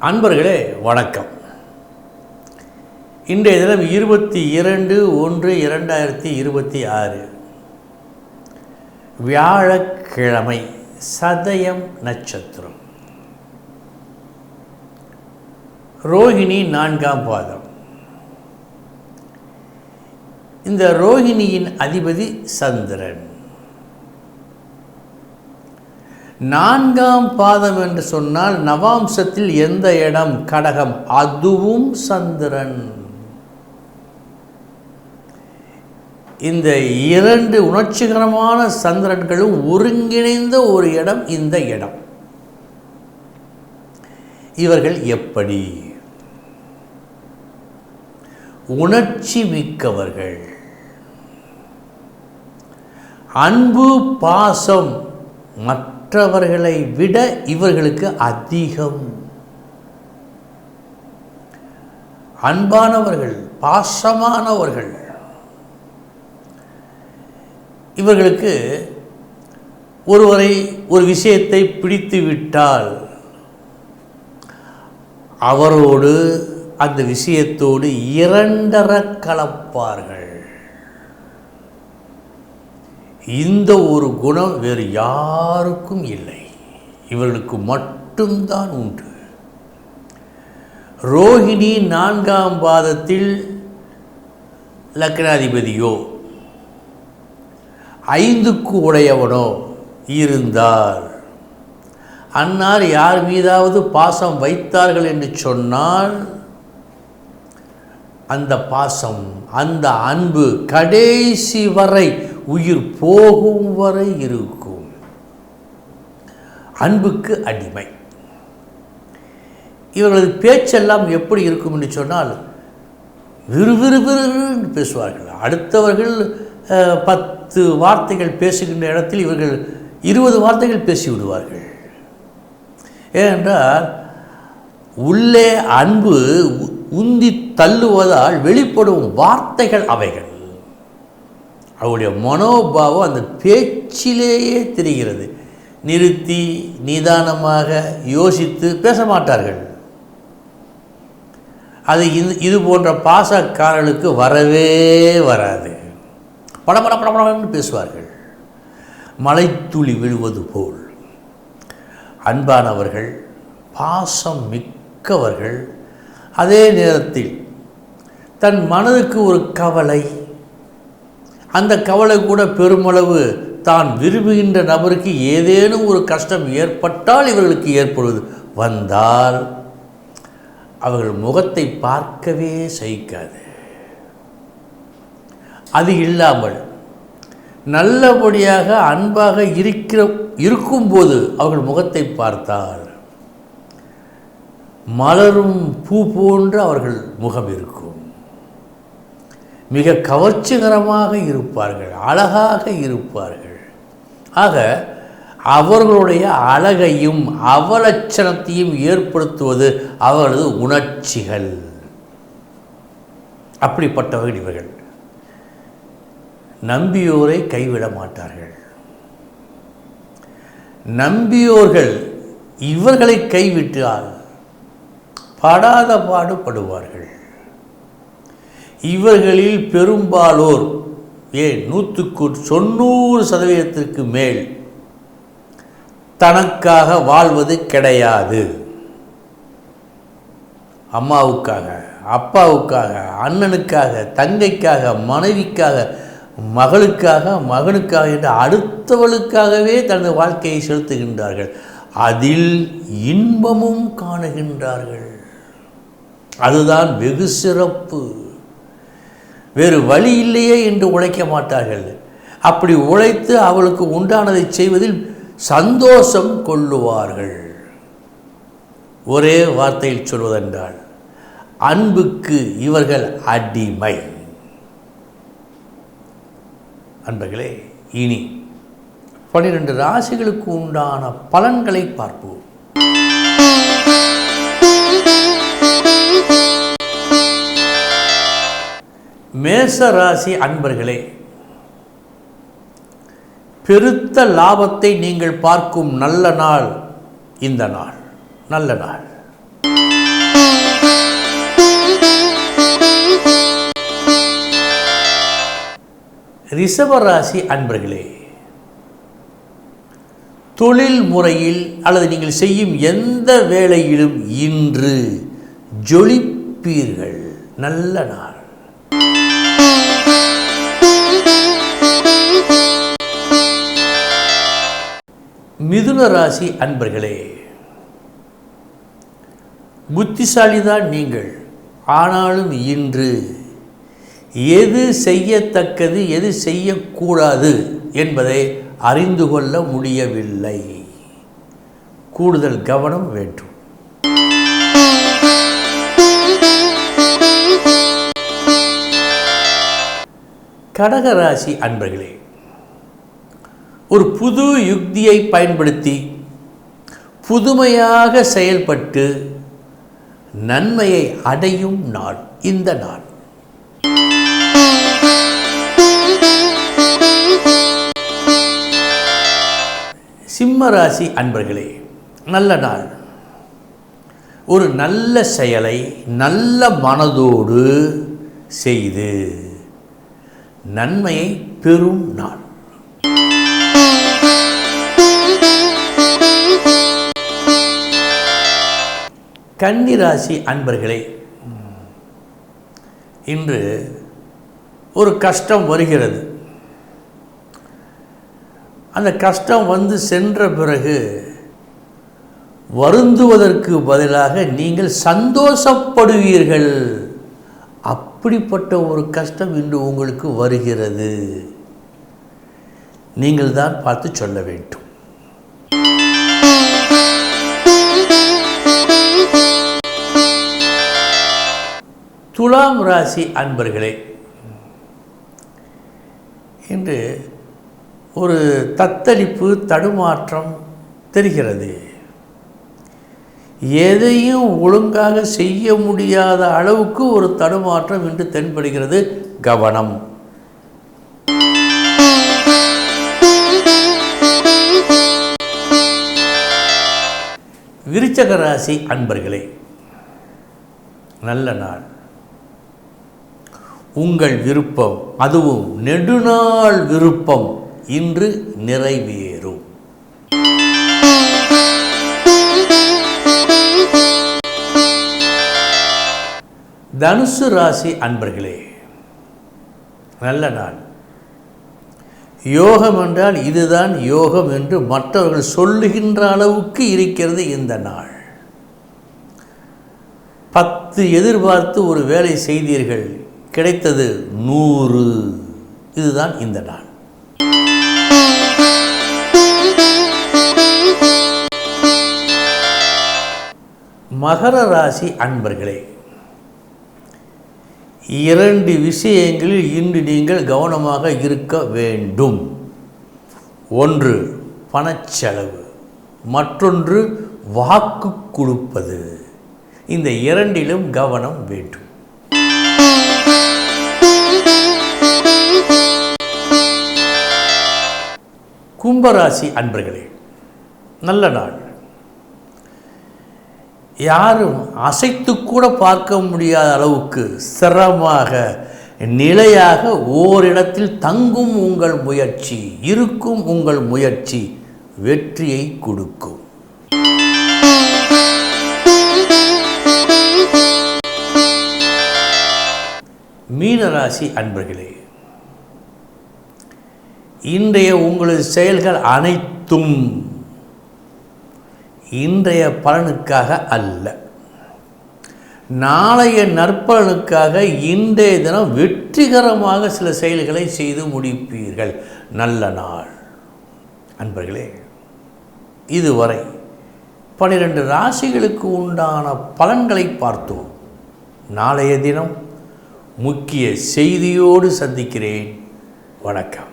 அன்பர்களே வணக்கம். இன்றைய தினம் இருபத்தி இரண்டு ஒன்று இரண்டாயிரத்தி இருபத்தி ஆறு. வியாழக்கிழமை சதயம் நட்சத்திரம். ரோஹிணி நான்காம் பாதம். இந்த ரோஹிணியின் அதிபதி சந்திரன். நான்காம் பாதம் என்று சொன்னால் நவாம்சத்தில் எந்த இடம்? கடகம். அதுவும் சந்திரன். இந்த இரண்டு உணர்ச்சிகரமான சந்திரன்களும் ஒருங்கிணைந்த ஒரு இடம் இந்த இடம். இவர்கள் எப்படி? உணர்ச்சி மிக்கவர்கள். அன்பு பாசம் மற்ற மற்றவர்களை விட இவர்களுக்கு அதிகம். அன்பானவர்கள் பாசமானவர்கள். இவர்களுக்கு ஒருவரை ஒரு விஷயத்தை பிடித்துவிட்டால் அவரோடு அந்த விஷயத்தோடு இரண்டர கலப்பார்கள். இந்த ஒரு குணம் வேறு யாருக்கும் இல்லை. இவர்களுக்கு மட்டும்தான் உண்டு. ரோஹிணி நான்காம் பாதத்தில் லக்னாதிபதியோ ஐந்துக்கு உடையவனோ இருந்தால் அன்னார் யார் மீதாவது பாசம் வைத்தார்கள் என்று சொன்னால் அந்த பாசம் அந்த அன்பு கடைசி வரை உயிர் போகும் வரை இருக்கும். அன்புக்கு அடிமை. இவர்களது பேச்செல்லாம் எப்படி இருக்கும் என்று சொன்னால் விறுவிறுவிறுன்னு பேசுவார்கள். அடுத்தவர்கள் பத்து வார்த்தைகள் பேசுகின்ற இடத்தில் இவர்கள் இருபது வார்த்தைகள் பேசிவிடுவார்கள். ஏனென்றால் உள்ளே அன்பு உ- உந்தி தள்ளுவதால் வெளிப்படும் வார்த்தைகள் அவைகள். அவருடைய மனோபாவம் அந்த பேச்சிலேயே தெரிகிறது. நிறுத்தி நிதானமாக யோசித்து பேச மாட்டார்கள். அது இது இது போன்ற பாசக்காரர்களுக்கு வரவே வராது. படபட படபடன்னு பேசுவார்கள். மலைத்துளி விழுவது போல். அன்பானவர்கள் பாசம் மிக்கவர்கள் அதே நேரத்தில் தன் மனதுக்கு ஒரு கவலை அந்த கவலை கூட பெருமளவு தான் விரும்புகின்ற நபருக்கு ஏதேனும் ஒரு கஷ்டம் ஏற்பட்டால் இவர்களுக்கு ஏற்படுவது. வந்தால் அவர்கள் முகத்தை பார்க்கவே சகிக்காது. அது இல்லாமல் நல்லபடியாக அன்பாக இருக்கிற இருக்கும்போது அவர்கள் முகத்தை பார்த்தால் மலரும் பூ போன்று அவர்கள் முகம் இருக்கும். மிக கவர்ச்சிகரமாக இருப்பார்கள் அழகாக இருப்பார்கள். ஆக அவர்களுடைய அழகையும் அவலட்சணத்தையும் ஏற்படுத்துவது அவர்களது உணர்ச்சிகள். அப்படிப்பட்டவர்கள் இவர்கள். நம்பியோரை கைவிட மாட்டார்கள். நம்பியோர்கள் இவர்களை கைவிட்டால் படாத பாடுபடுவார்கள் இவர்களில் பெரும்பாலோர் ஏன் நூற்றுக்கு தொண்ணூறு சதவீதத்திற்கு மேல் தனக்காக வாழ்வது கிடையாது. அம்மாவுக்காக அப்பாவுக்காக அண்ணனுக்காக தங்கைக்காக மனைவிக்காக மகளுக்காக மகனுக்காக என்று அடுத்தவளுக்காகவே தனது வாழ்க்கையை செலுத்துகின்றார்கள். அதில் இன்பமும் காணுகின்றார்கள். அதுதான் வெகு சிறப்பு. வேறு வழி இல்லையே என்று உழைக்க மாட்டார்கள். அப்படி உழைத்து அவளுக்கு உண்டானதை செய்வதில் சந்தோஷம் கொள்ளுவார்கள். ஒரே வார்த்தையில் சொல்வதென்றால் அன்புக்கு இவர்கள் அடிமை. அன்பர்களே இனி பன்னிரண்டு ராசிகளுக்கு உண்டான பலன்களை பார்ப்போம். மேச ராசி அன்பர்களே பெருத்த லாபத்தை நீங்கள் பார்க்கும் நல்ல நாள் இந்த நாள். நல்ல நாள். ரிஷபராசி அன்பர்களே தொழில் முறையில் அல்லது நீங்கள் செய்யும் எந்த வேலையிலும் இன்று ஜொலிப்பீர்கள். நல்ல நாள். மிதுன ராசி அன்பர்களே புத்திசாலிதான் நீங்கள் ஆனாலும் இன்று எது செய்யத்தக்கது எது செய்யக்கூடாது என்பதை அறிந்து கொள்ள முடியவில்லை. கூடுதல் கவனம் வேண்டும். கடகராசி அன்பர்களே ஒரு புது யுக்தியை பயன்படுத்தி புதுமையாக செயல்பட்டு நன்மையை அடையும் நாள் இந்த நாள். சிம்மராசி அன்பர்களே நல்ல நாள். ஒரு நல்ல செயலை நல்ல மனதோடு செய்து நன்மையை பெறும் நாள். கன்னிராசி அன்பர்களே இன்று ஒரு கஷ்டம் வருகிறது. அந்த கஷ்டம் வந்து சென்ற பிறகு வருந்துவதற்கு பதிலாக நீங்கள் சந்தோஷப்படுவீர்கள். அப்படிப்பட்ட ஒரு கஷ்டம் இன்று உங்களுக்கு வருகிறது. நீங்கள் தான் பார்த்து சொல்ல வேண்டும். துலாம் ராசி அன்பர்களே இன்று ஒரு தத்தளிப்பு தடுமாற்றம் தெரிகிறது. எதையும் ஒழுங்காக செய்ய முடியாத அளவுக்கு ஒரு தடுமாற்றம் இன்று தென்படுகிறது. கவனம். விருச்சக ராசி அன்பர்களே நல்ல நாள். உங்கள் விருப்பம். அதுவும் நெடுநாள் விருப்பம். இன்று நிறைவேறும். தனுசு ராசி அன்பர்களே நல்ல நாள். யோகம் என்றால் இதுதான் யோகம் என்று மற்றவர்கள் சொல்லுகின்ற அளவுக்கு இருக்கிறது இந்த நாள். பத்து எதிர்பார்த்து ஒரு வேலை செய்தீர்கள். கிடைத்தது நூறு. இதுதான் இந்த நாள். மகர ராசி அன்பர்களே இரண்டு விஷயங்களில் இன்று நீங்கள் கவனமாக இருக்க வேண்டும். ஒன்று பணச்செலவு. மற்றொன்று வாக்கு கொடுப்பது. இந்த இரண்டிலும் கவனம் வேண்டும். கும்பராசி அன்பர்களே நல்ல நாள். யாரும் அசைத்து கூட பார்க்க முடியாத அளவுக்கு சிரமமாக நிலையாக ஓரிடத்தில் தங்கும் உங்கள் முயற்சி இருக்கும் உங்கள் முயற்சி வெற்றியை கொடுக்கும். மீனராசி அன்பர்களே இன்றைய உங்களது செயல்கள் அனைத்தும் இன்றைய பலனுக்காக அல்ல. நாளைய நற்பலனுக்காக இன்றைய தினம் வெற்றிகரமாக சில செயல்களை செய்து முடிப்பீர்கள். நல்ல நாள். அன்பர்களே இதுவரை பனிரெண்டு ராசிகளுக்கு உண்டான பலன்களை பார்த்தோம். நாளைய தினம் முக்கிய செய்தியோடு சந்திக்கிறேன். வணக்கம்.